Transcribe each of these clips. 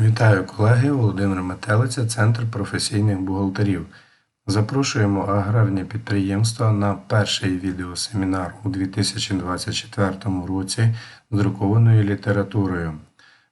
Вітаю колеги, Володимир Метелиця, Центр професійних бухгалтерів. Запрошуємо аграрні підприємства на перший відеосемінар у 2024 році з друкованою літературою.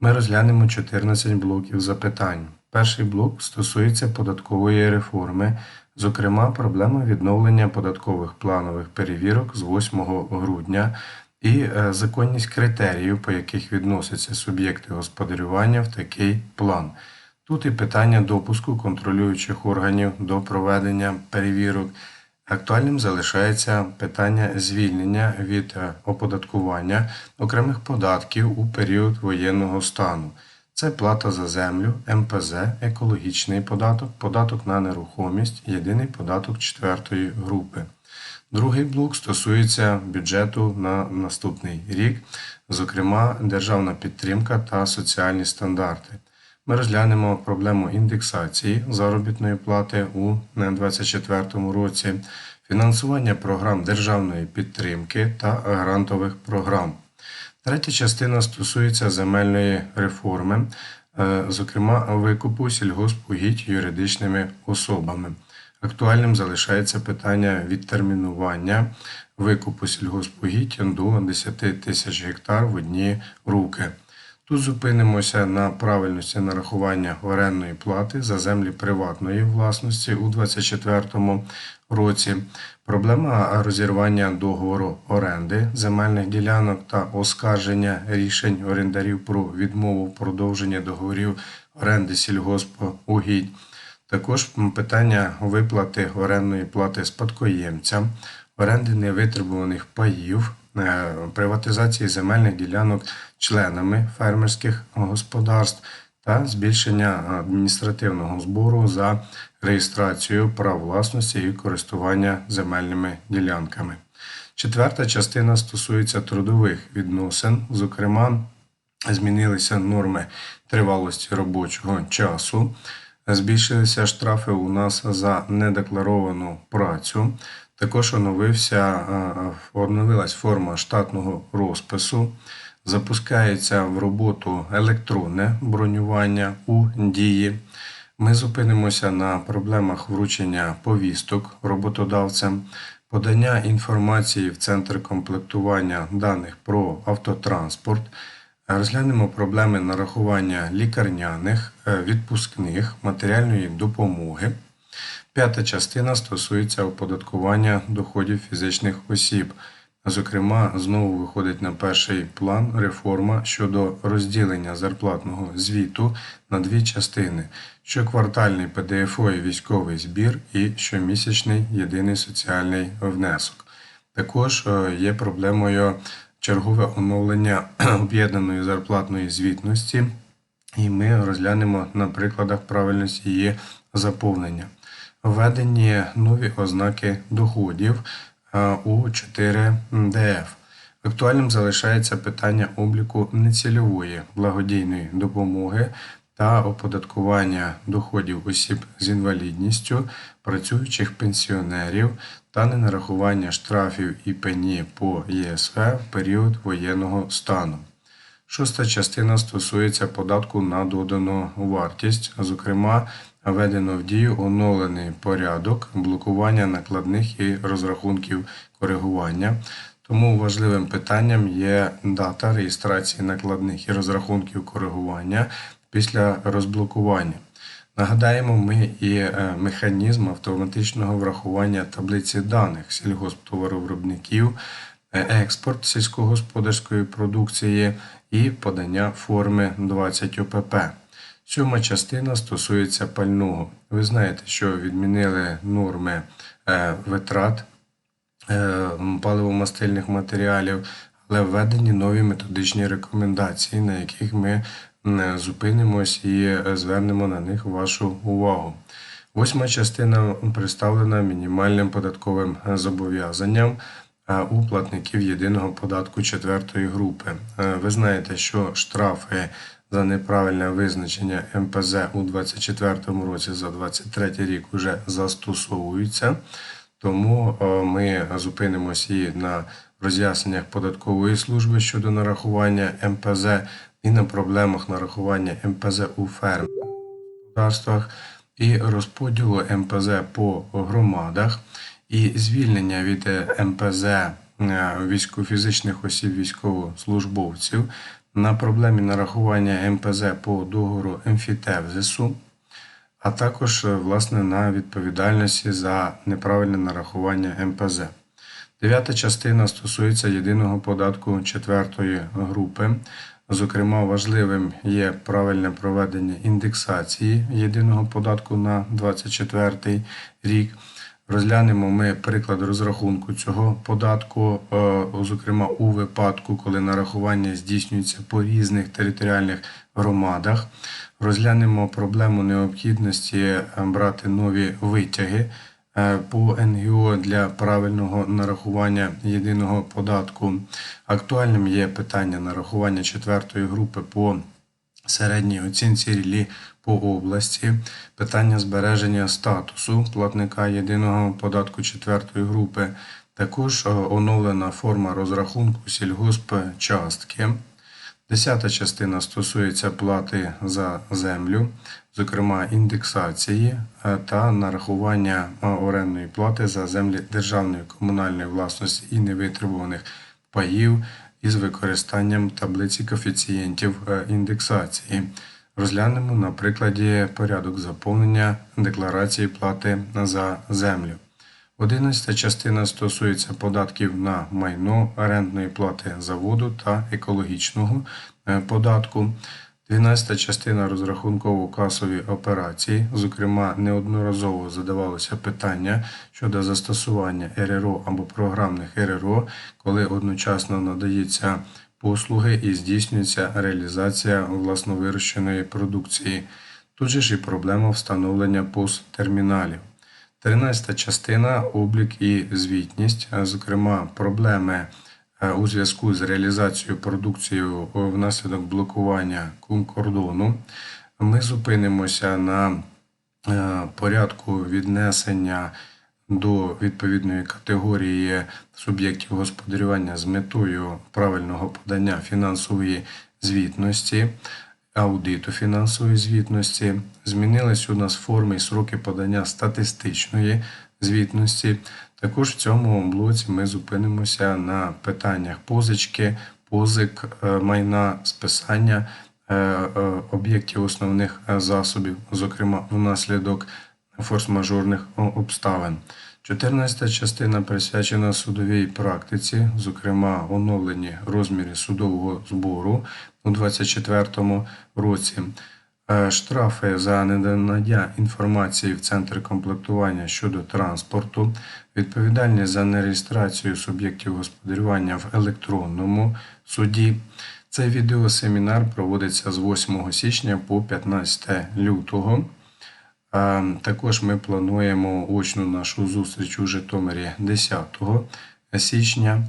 Ми розглянемо 14 блоків запитань. Перший блок стосується податкової реформи, зокрема проблема відновлення податкових планових перевірок з 8 грудня і е, законність критеріїв, по яких відносяться суб'єкти господарювання в такий план. Тут і питання допуску контролюючих органів до проведення перевірок. Актуальним залишається питання звільнення від е, оподаткування окремих податків у період воєнного стану. Це плата за землю, МПЗ, екологічний податок, податок на нерухомість, єдиний податок четвертої групи. Другий блок стосується бюджету на наступний рік, зокрема державна підтримка та соціальні стандарти. Ми розглянемо проблему індексації заробітної плати у 2024 році, фінансування програм державної підтримки та грантових програм. Третя частина стосується земельної реформи, е, зокрема викупу сільгоспугідь юридичними особами. Актуальним залишається питання відтермінування викупу сільгоспугідь до 10 тисяч гектар в одні руки. Тут зупинимося на правильності нарахування орендної плати за землі приватної власності у 2024 році. Проблема розірвання договору оренди земельних ділянок та оскарження рішень орендарів про відмову продовження договорів оренди сільгоспугідь. Також питання виплати орендної плати спадкоємцям, оренди невитребуваних паїв, е, приватизації земельних ділянок членами фермерських господарств та збільшення адміністративного збору за реєстрацію прав власності і користування земельними ділянками. Четверта частина стосується трудових відносин, зокрема, змінилися норми тривалості робочого часу. Збільшилися штрафи у нас за недекларовану працю. Також оновився, оновилась форма штатного розпису. Запускається в роботу електронне бронювання у дії. Ми зупинимося на проблемах вручення повісток роботодавцям, подання інформації в центр комплектування даних про автотранспорт. Розглянемо проблеми нарахування лікарняних, е, відпускних, матеріальної допомоги. П'ята частина стосується оподаткування доходів фізичних осіб. Зокрема, знову виходить на перший план реформа щодо розділення зарплатного звіту на дві частини: щоквартальний ПДФО і військовий збір і щомісячний єдиний соціальний внесок. Також е, є проблемою чергове оновлення об'єднаної зарплатної звітності, і ми розглянемо на прикладах правильності її заповнення. Введені нові ознаки доходів у 4 ДФ. Актуальним залишається питання обліку нецільової благодійної допомоги та оподаткування доходів осіб з інвалідністю, працюючих пенсіонерів та ненарахування штрафів і пені по ЄСВ в період воєнного стану. Шоста частина стосується податку на додану вартість, зокрема, введено в дію оновлений порядок блокування накладних і розрахунків коригування. Тому важливим питанням є дата реєстрації накладних і розрахунків коригування після розблокування. Нагадаємо ми і е, механізм автоматичного врахування таблиці даних сільгосптоваровиробників, е, експорт сільськогосподарської продукції і подання форми 20 ОПП. Сьома частина стосується пального. Ви знаєте, що відмінили норми е, витрат паливомастильних матеріалів, але введені нові методичні рекомендації, на яких ми зупинимось і е, звернемо на них вашу увагу. Восьма частина представлена мінімальним податковим е, зобов'язанням е, у платників єдиного податку четвертої групи. Ви знаєте, що штрафи за неправильне визначення МПЗ у 2024 році за 2023 рік вже застосовуються, тому ми зупинимося і на роз'ясненнях податкової служби щодо нарахування МПЗ і на проблемах нарахування МПЗ у фермах господарствах і розподілу МПЗ по громадах, і звільнення від е, МПЗ е, військово-фізичних осіб військовослужбовців на проблемі нарахування МПЗ по договору емфітевзису, а також е, власне на відповідальності за неправильне нарахування МПЗ. Дев'ята частина стосується єдиного податку четвертої групи. Зокрема, важливим є правильне проведення індексації єдиного податку на 2024 рік. Розглянемо ми приклад розрахунку цього податку, е, зокрема у випадку, коли нарахування здійснюється по різних територіальних громадах. Розглянемо проблему необхідності е, брати нові витяги по НГО для правильного нарахування єдиного податку. Актуальним є питання нарахування четвертої групи по середній оцінці рілі по області, питання збереження статусу платника єдиного податку четвертої групи, також е, оновлена форма розрахунку сільгоспчастки. Десята частина стосується плати за землю, зокрема індексації е, та нарахування е, орендної плати за землі державної комунальної власності і невитребуваних паїв із використанням таблиці коефіцієнтів е, індексації. Розглянемо на прикладі порядок заповнення декларації плати за землю. Одинадцята частина стосується податків на майно, орендної плати за воду та екологічного е, податку. 12 частина розрахунково-касові операції, зокрема, неодноразово задавалося питання щодо застосування РРО або програмних РРО, коли одночасно надається послуги і здійснюється реалізація власновирощеної продукції. Тут же ж і проблема встановлення посттерміналів. 13 частина облік і звітність, зокрема, проблеми. Е, у зв'язку з реалізацією продукції внаслідок блокування кордону. Ми зупинимося на е, порядку віднесення до відповідної категорії суб'єктів господарювання з метою правильного подання фінансової звітності. Аудиту фінансової звітності змінились у нас форми і сроки подання статистичної звітності. Також в цьому блоці ми зупинимося на питаннях позички, позик е, майна, списання е, е, об'єктів основних засобів, зокрема внаслідок форс-мажорних обставин. 14 частина присвячена судовій практиці, зокрема оновлені розміри судового збору у 2024 році. Е, штрафи за ненадання інформації в центр комплектування щодо транспорту, відповідальність за нереєстрацію суб'єктів господарювання в електронному суді. Цей відеосемінар проводиться з 8 січня по 15 лютого. Е, також ми плануємо очну нашу зустріч у Житомирі 10 січня.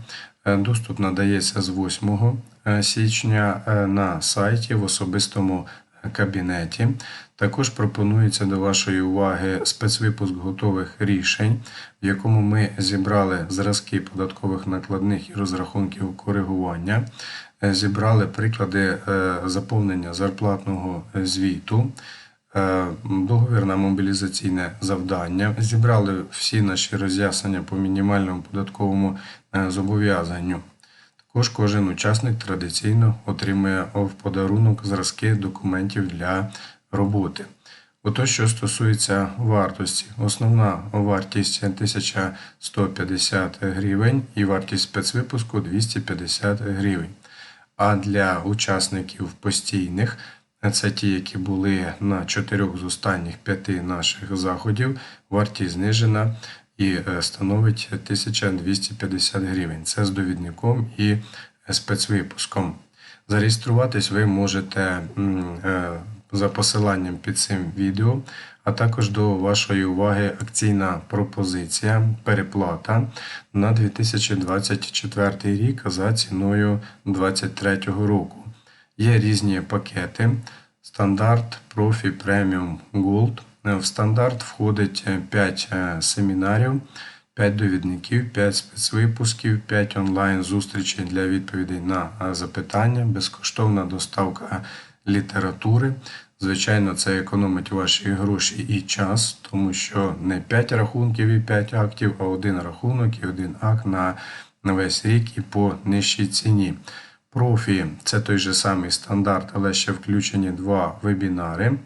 Е, доступ надається з 8 січня на сайті в особистому кабінеті. Також пропонується до вашої уваги спецвипуск готових рішень, в якому ми зібрали зразки податкових накладних і розрахунків коригування, е, зібрали приклади е, заповнення зарплатного звіту. Е, договір на мобілізаційне завдання, зібрали всі наші роз'яснення по мінімальному податковому зобов'язанню. Також кожен учасник традиційно отримує в подарунок зразки документів для роботи. Ото, що стосується вартості, основна вартість 1150 гривень і вартість спецвипуску 250 гривень. А для учасників постійних, це ті, які були на чотирьох з останніх п'яти наших заходів, вартість знижена і е, становить 1250 гривень. Це з довідником і спецвипуском. Зареєструватись ви можете е, за посиланням під цим відео, а також до вашої уваги акційна пропозиція переплата на 2024 рік за ціною 2023 року. Є різні пакети. Стандарт, профі, преміум, голд. В стандарт входить 5 е, семінарів, 5 довідників, 5 спецвипусків, 5 онлайн зустрічей для відповідей на запитання, безкоштовна доставка літератури. Звичайно, це економить ваші гроші і час, тому що не 5 рахунків і 5 актів, а один рахунок і один акт на весь рік і по нижчій ціні. Профі це той же самий стандарт, але ще включені два вебінари.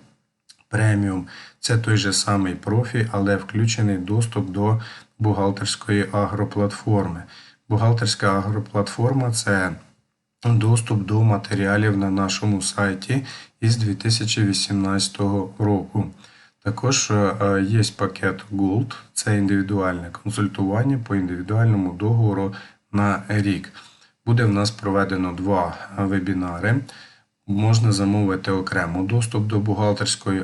Преміум це той же самий профі, але включений доступ до бухгалтерської агроплатформи. Бухгалтерська агроплатформа це доступ до матеріалів на нашому сайті із 2018 року. Також е, є пакет Gold, це індивідуальне консультування по індивідуальному договору на рік. Буде в нас проведено два вебінари. Можна замовити окремо доступ до бухгалтерської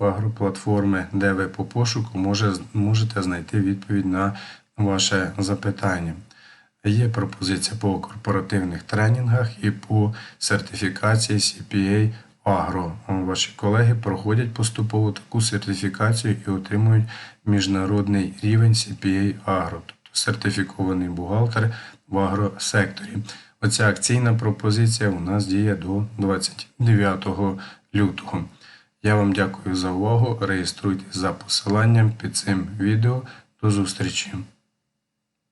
агроплатформи, де ви по пошуку може, можете знайти відповідь на ваше запитання. Є пропозиція по корпоративних тренінгах і по сертифікації CPA Agro. Ваші колеги проходять поступово таку сертифікацію і отримують міжнародний рівень CPA тобто сертифікований бухгалтер в агросекторі. Оця акційна пропозиція у нас діє до 29 лютого. Я вам дякую за увагу. Реєструйтесь за посиланням під цим відео. До зустрічі!